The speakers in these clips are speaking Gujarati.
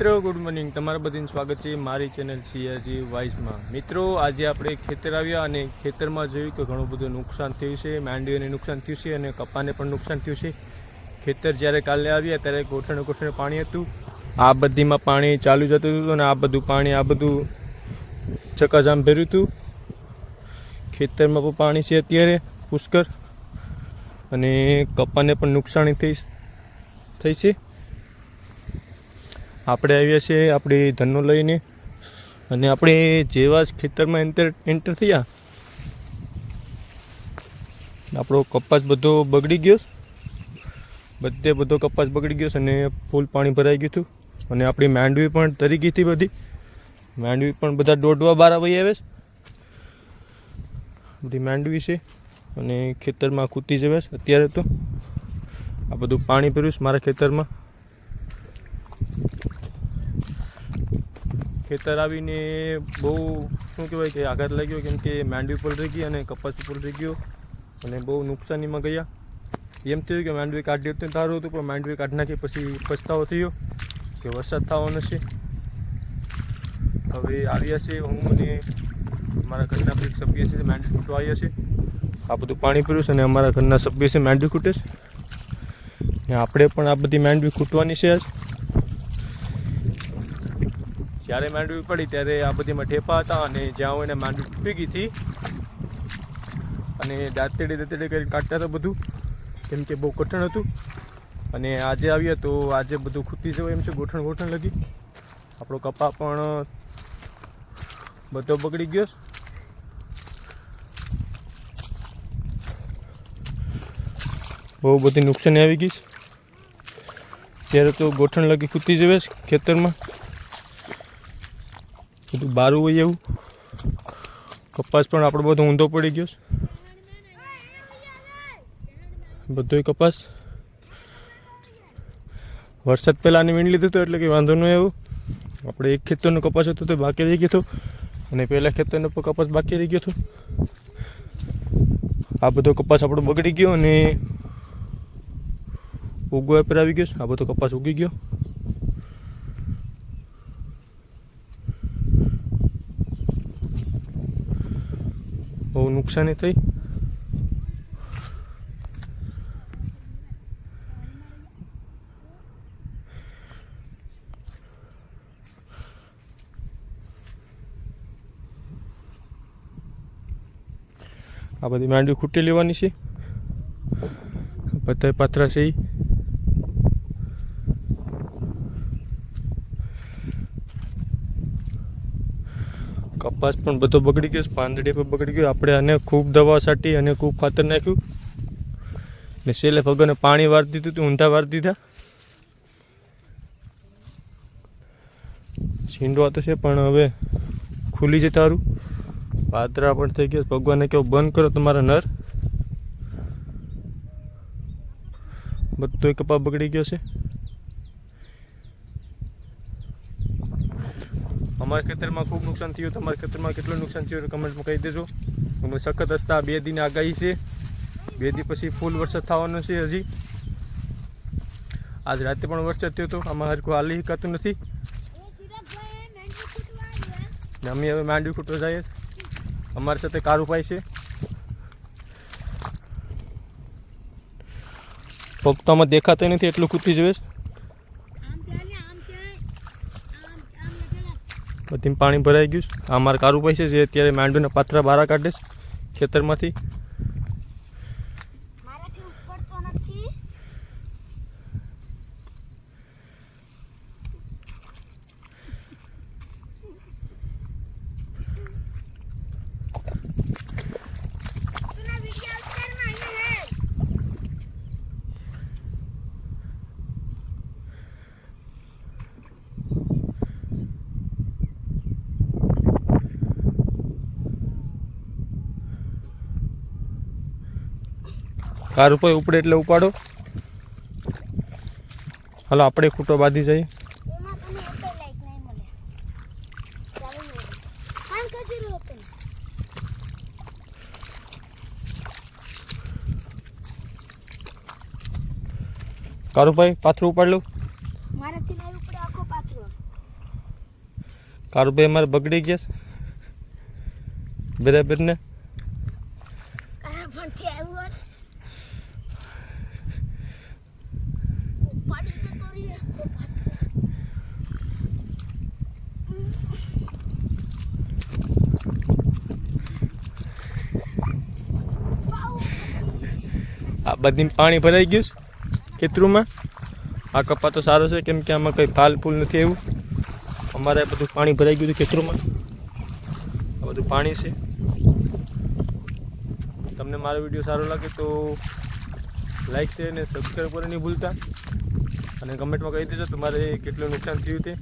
મિત્રો ગુડ મોર્નિંગ તમારા બધાનું સ્વાગત છે મારી ચેનલ સીઆરજી વાઇઝમાં મિત્રો, આજે આપણે ખેતર આવ્યા અને ખેતરમાં જોયું કે ઘણું બધું નુકસાન થયું છે માંડવીને નુકસાન થયું છે અને કપાને પણ નુકસાન થયું છે. ખેતર જ્યારે કાલે આવ્યા ત્યારે ગોઠણે ગોઠણે પાણી હતું. આ બધીમાં પાણી ચાલુ જતું હતું અને આ બધું પાણી, આ બધું ચકાજામ ભર્યું હતું. ખેતરમાં પણ પાણી છે અત્યારે પુષ્કર અને કપાને પણ નુકસાની થઈ થઈ છે. આપણે આવ્યા છીએ આપણી ધનનો લઈને અને આપણે જેવા જ ખેતરમાં એન્ટર એન્ટર થયા. આપણો કપાસ બધો બગડી ગયો. બધે બધો કપાસ બગડી ગયો અને ફૂલ પાણી ભરાઈ ગયું હતું. અને આપણી માંડવી પણ તરી ગઈ હતી બધી. માંડવી પણ બધા દોઢવા બાર આવી આવે છે. બધી માંડવી છે. અને ખેતરમાં કૂતી જવે છે અત્યારે તો. આ બધું પાણી ભર્યું છે મારા ખેતરમાં. ખેતર આવીને બહુ, શું કહેવાય કે આઘાત લાગ્યો, કેમ કે માંડવી પલરી ગઈ અને કપાસ પલરી ગયો અને બહુ નુકસાનીમાં ગયા. એમ થયું કે માંડવી કાઢી હતું સારું હતું, પણ માંડવી કાઢી નાખી પછી પછતાવો થયો કે વરસાદ થવો નથી હવે આવ્યા છે હું અને અમારા ઘરના એક સભ્ય છે, માંડવી ખૂટવા આવ્યા છે. આ બધું પાણી પીર્યું છે અને અમારા ઘરના સભ્ય છે, માંડવી ખૂટે છે. ને આપણે પણ આ બધી માંડવી ખૂટવાની છે આજ. જ્યારે માંડવી પડી, ત્યારે આ બધીમાં ઠેપા હતા અને જ્યાં હું એને માંડવી તૂટી ગઈ હતી. અને દાંતેડી દાંતેડી કરી કાઢતા હતા બધું, કેમ કે બહુ કઠણ હતું. અને આજે આવ્યા તો આજે બધું ખૂટી જવાય એમ છે, ગોઠણ ગોઠણ લગી. આપણો કપા પણ બધો બગડી ગયો બહુ બધી નુકસાની આવી ગઈ છે. ત્યારે તો ગોઠણ લગી ખૂટી જવે છે ખેતરમાં. બધું બારું હોય એવું. કપાસ પણ આપણો બધો ઊંધો પડી ગયો બધોય કપાસ. વરસાદ પહેલાં આને વીણ લીધું હતું એટલે કે વાંધો ન એવું આપણે એક ખેતરનો કપાસ હતો તો બાકી રહી ગયો હતો. અને પહેલાં ખેતરનો પણ કપાસ બાકી રહી ગયો હતો. આ બધો કપાસ આપણો બગડી ગયો અને ઉગવા પર આવી ગયો આ બધો કપાસ ઉગી ગયો. બહુ નુકસાની થઈ આ બધી માંડવી ખૂટી લેવાની છે બધા પાથરા છે ઈ. કપાસ પણ બધો બગડી ગયો, પાંદડી પણ બગડી ગયો. આપણે આને ખૂબ દવા છાંટી અને ખૂબ ખાતર નાખ્યું. ને છેલ્લે ભગવાને પાણી વાળી દીધું હતું, ઊંધા વાળી દીધા. છીંડવા તો છે, પણ હવે ખુલી છે તારું. પાતરા પણ થઈ ગયા. ભગવાને કહો બંધ કરો તમારા નર. બધો કપા બગડી ગયો છે. અમારા ખેતરમાં ખૂબ નુકસાન થયું, તમારા ખેતરમાં કેટલું નુકસાન થયું કમેન્ટમાં કહી દેજો. અમે સખત હસતા બે દિન આગાહી છે. બે દી પછી ફૂલ વરસાદ થવાનો છે હજી. આજ રાતે પણ વરસાદ થયો હતો આમાં હરખું હાલી શકાતું નથી. અમે હવે માંડવી ખૂટવા જઈએ. અમારી સાથે કાર ઉપાય છે. પગ તો આમાં દેખાતા નથી, એટલું જવે છે. બધી પાણી ભરાઈ ગયું છે. આ અમારા કારુભાઈ છે, જે અત્યારે માંડવીના પાથરા બહાર કાઢે છે ખેતરમાંથી મારાથી ઉપડતો નથી તને વિડિયો ઉતારમાં અહીંયા હે કારુભાઈ ઉપડે એટલે ઉપાડો. હાલો આપણે ખૂટો બાંધી જઈએ. કારુભાઈ પાથરું ઉપાડ લઉં મારાથી નહીં ઉપડે આખો પાથરો. કારુભાઈ અમારે બગડી ગયા છે. બરાબર ને આ પણ થી આવ્યું હોત. ઉપાડીને તો રહી આખો પાથરો. આ બધી પાણી ભરાઈ ગયું છે ખેતરોમાં. આ કપા તો સારો છે, કેમ કે આમાં કંઈ ફાલ ફૂલ નથી એવું. અમારે બધું પાણી ભરાઈ ગયું છે ખેતરુંમાં. આ બધું પાણી છે. તમને મારો વીડિયો સારો લાગે તો લાઈક છે અને સબસ્ક્રાઈબ નહીં ભૂલતા. અને કમેન્ટમાં કહી દેજો તમારે કેટલું નુકસાન થયું તે.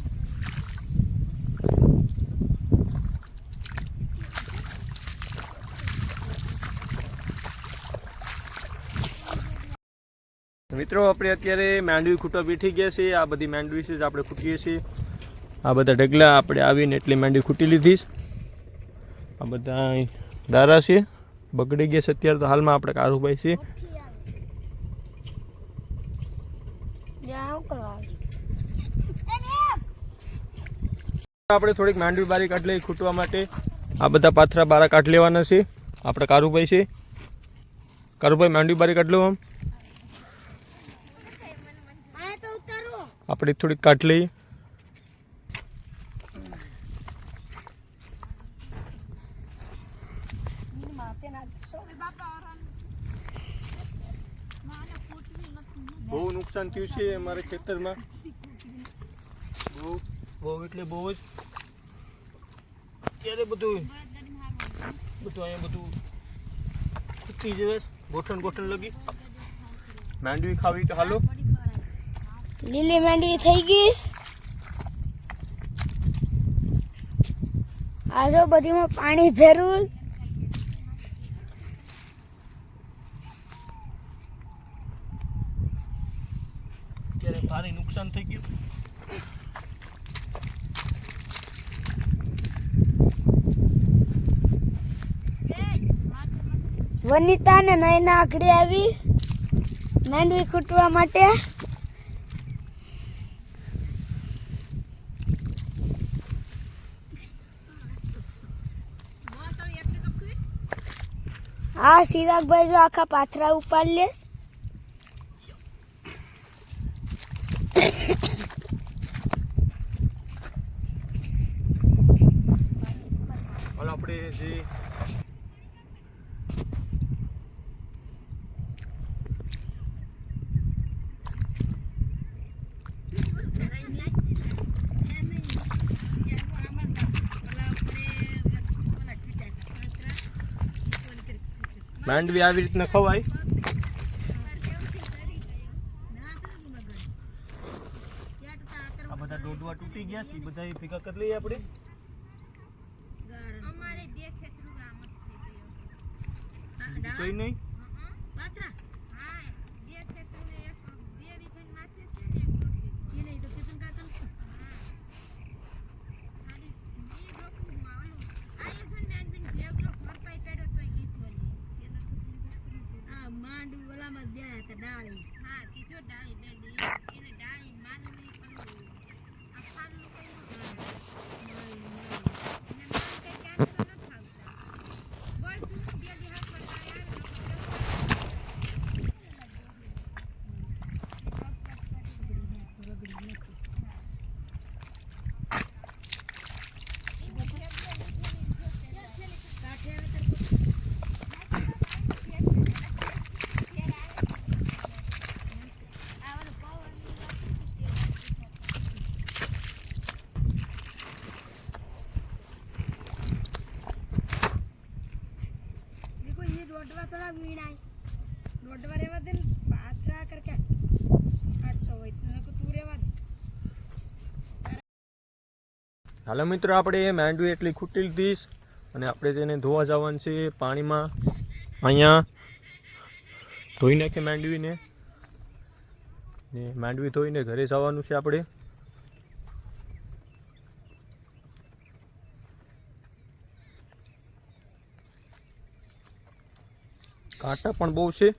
મિત્રો, આપણે અત્યારે માંડવી ખૂટવા બેઠી ગયા છીએ. આ બધી માંડવી છે આપણે ખૂટીએ છીએ. આ બધા ઢગલા આપણે આવીને એટલી માંડવી ખૂટી લીધી આ બધા દારા છે. બગડી ગયા છે અત્યારે તો હાલમાં આપણે કારુભાઈ છે ઉઠી આવે. જ્યાં શું કરવા આવી? એને એક. આપણે થોડીક માંડવી બારી કાઢ લઈ ખૂટવા માટે. આ બધા પાથરા બારા કાઢ લેવાના છે. આપણે કારુભાઈ છે. કારુભાઈ, માંડવી બારી કાઢ લો આમ. આપણે થોડીક કાઢ લઈએ. બહુ નુકસાન થયું છે અમારા ખેતરમાં. બહુ બહુ એટલે બહુ જ. અત્યારે બધું બધું અહીંયા બધું ખૂટી જશે ગોઠણ ગોઠણ લગી. માંડવી ખાવી તો હાલો. લીલી માંડવી થઈ ગઈ આજો બધીમાં પાણી ભેરવું અત્યારે ભારે નુકસાન થઈ ગયું વનિતા ને નયના આખડી આવીશ માંડવી કૂટવા માટે. હા સિરાગભાઈ જો આખા પાથરા ઉપાડ લે. માંડવી આવી રીતના ખવાય. આ બધા ડોડવા તૂટી ગયા છે એ બધા ભેગા કરી લઈએ આપણે. કંઈ નહીં હા બે ખેતરું ને એક બે વીઘાની માથે છે ને એક રોટલી. ખાલી ઈ રોટલીમાં ઓલું આ એ છે ને બેનબીન ભેગલો ઘર પાઈ પેડ્યો તોય લીધો નહીં. એનો તો હા કીધો ડાળી બે. હાલો મિત્રો, આપણે માંડવી એટલી ખૂટી લીધી અને આપણે તેને ધોવા જવાનું છે પાણીમાં. અહીંયા ધોઈ નાખીએ માંડવીને. ને માંડવી ધોઈને ઘરે જવાનું છે આપણે. કાંટા પણ બહુ છે.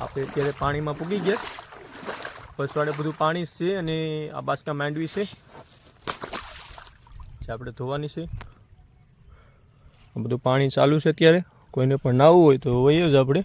આપણે અત્યારે પાણીમાં પૂગી ગયા. પછવાડે બધું પાણી છે અને આ બાસકા માંડવી છે. જે આપણે ધોવાની છે. આ બધું પાણી ચાલુ છે અત્યારે. કોઈને પણ નાવું હોય તો વહીએ જ આપણે.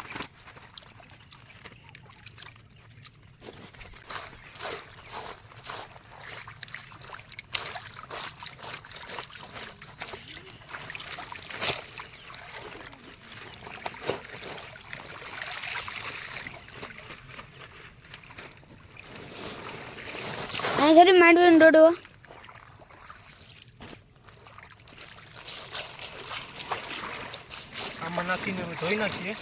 ડોડો આમાં નાખીને ધોઈ નાખીએ.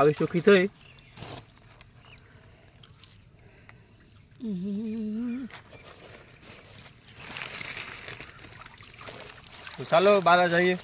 આવી સુખી થઈ. ચાલો બારા જઈએ.